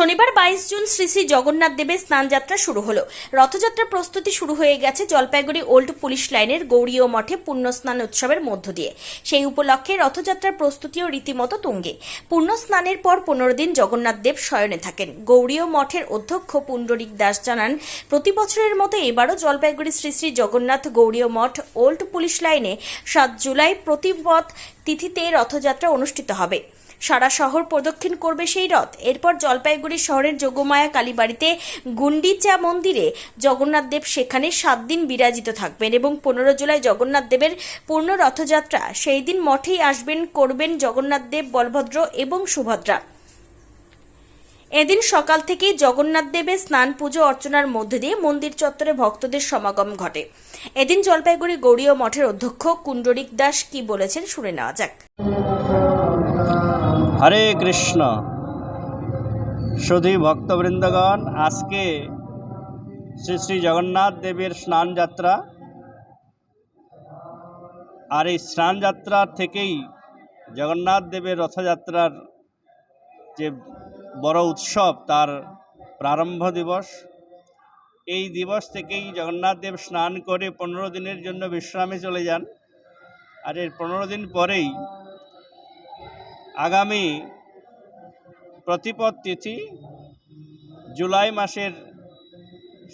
শনিবার বাইশ জুন শ্রী শ্রী জগন্নাথ দেবের স্নানযাত্রা শুরু হলো। রথযাত্রার প্রস্তুতি শুরু হয়ে গেছে জলপাইগুড়ি ওল্ড পুলিশ লাইনের গৌরীয় মঠে পুণ্যস্নান উৎসবের মধ্য দিয়ে। সেই উপলক্ষে রথযাত্রার প্রস্তুতিও রীতিমতো তুঙ্গে। পুণ্যস্নানের পর পনেরো দিন জগন্নাথ দেব শয়নে থাকেন। গৌরীয় মঠের অধ্যক্ষ পুণ্ডরিক দাস জানান, প্রতি বছরের মতো এবারও জলপাইগুড়ি শ্রী শ্রী জগন্নাথ গৌরীয় মঠ ওল্ড পুলিশ লাইনে সাত জুলাই প্রতিপথ তিথিতে রথযাত্রা অনুষ্ঠিত হবে। সারা শহর প্রদক্ষিণ করবে সেই রথ। এরপর জলপাইগুড়ি শহরের যোগমায়া কালীবাড়িতে গুন্ডিচা মন্দিরে জগন্নাথ দেব সেখানে সাত দিন বিরাজিত থাকবেন এবং পনেরো জুলাই জগন্নাথ দেবের পূর্ণ রথযাত্রা সেই দিন মঠেই আসবেন, করবেন জগন্নাথ দেব, বলভদ্র এবং সুভদ্রা। এদিন সকাল থেকেই জগন্নাথ দেবের স্নান, পুজো, অর্চনার মধ্যে দিয়ে মন্দির চত্বরে ভক্তদের সমাগম ঘটে। এদিন জলপাইগুড়ি গৌড়ীয় মঠের অধ্যক্ষ কুণ্ডরিক দাস কি বলেছেন শুনে নেওয়া যাক। হরে কৃষ্ণ। সুধী ভক্তবৃন্দগণ, আজকে শ্রী শ্রী জগন্নাথ দেবের স্নান আর এই স্নান যাত্রা থেকেই জগন্নাথ দেবের রথযাত্রার যে বড় উৎসব, তার প্রারম্ভ দিবস। এই দিবস থেকেই জগন্নাথ দেব স্নান করে পনেরো দিনের জন্য বিশ্রামে চলে যান। আর এর পনেরো দিন পরেই আগামী প্রতিপদ তিথি জুলাই মাসের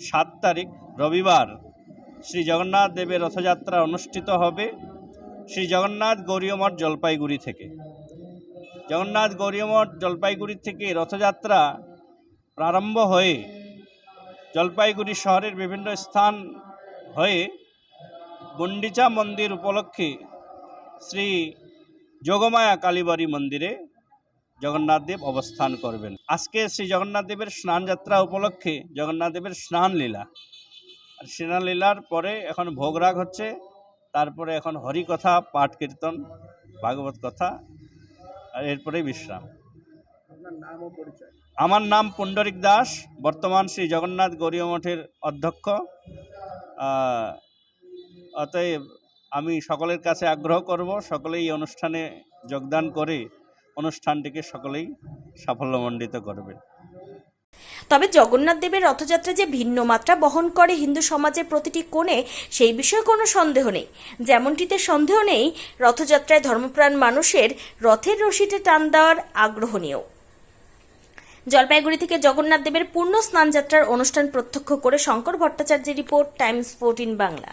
সাত তারিখ, রবিবার শ্রী জগন্নাথ দেবের রথযাত্রা অনুষ্ঠিত হবে শ্রী জগন্নাথ গৌরীয়মঠ জলপাইগুড়ি থেকে। জগন্নাথ গৌরীয়মঠ জলপাইগুড়ি থেকে রথযাত্রা প্রারম্ভ হয়ে জলপাইগুড়ি শহরের বিভিন্ন স্থান হয়ে গুন্ডিচা মন্দির উপলক্ষে শ্রী যোগমায়া কালীবাড়ি মন্দিরে জগন্নাথ দেব অবস্থান করবেন। আজকে শ্রী জগন্নাথ দেবের স্নান উপলক্ষে জগন্নাথ দেবের স্নান লীলা। আর স্নান লীলার পরে এখন ভোগরাগ হচ্ছে তারপরে এখন হরিকথা পাঠ কীর্তন ভাগবত কথা আর এরপরে বিশ্রাম। আমার নাম পুণ্ডরিক দাস বর্তমান শ্রী জগন্নাথ গৌরীয় মঠের অধ্যক্ষ। অতএব আমি সকলের কাছে আগ্রহ করব, সকলেই এই অনুষ্ঠানে যোগদান করে অনুষ্ঠানটিকে সকলেই সাফল্যমণ্ডিত করবে। তবে জগন্নাথ দেবের রথযাত্রা যে ভিন্ন মাত্রা বহন করে হিন্দু সমাজের প্রতিটি কোণে, সেই বিষয়ে কোনো সন্দেহ নেই। যেমনটিতে সন্দেহ নেই, রথযাত্রায় ধর্মপ্রাণ মানুষের রথের রশিতে টান দেওয়ার আগ্রহ নিয়েও। জলপাইগুড়ি থেকে জগন্নাথ দেবের পূর্ণ স্নানযাত্রার অনুষ্ঠান প্রত্যক্ষ করে শঙ্কর ভট্টাচার্যের রিপোর্ট, টাইমস ফোরটিন বাংলা।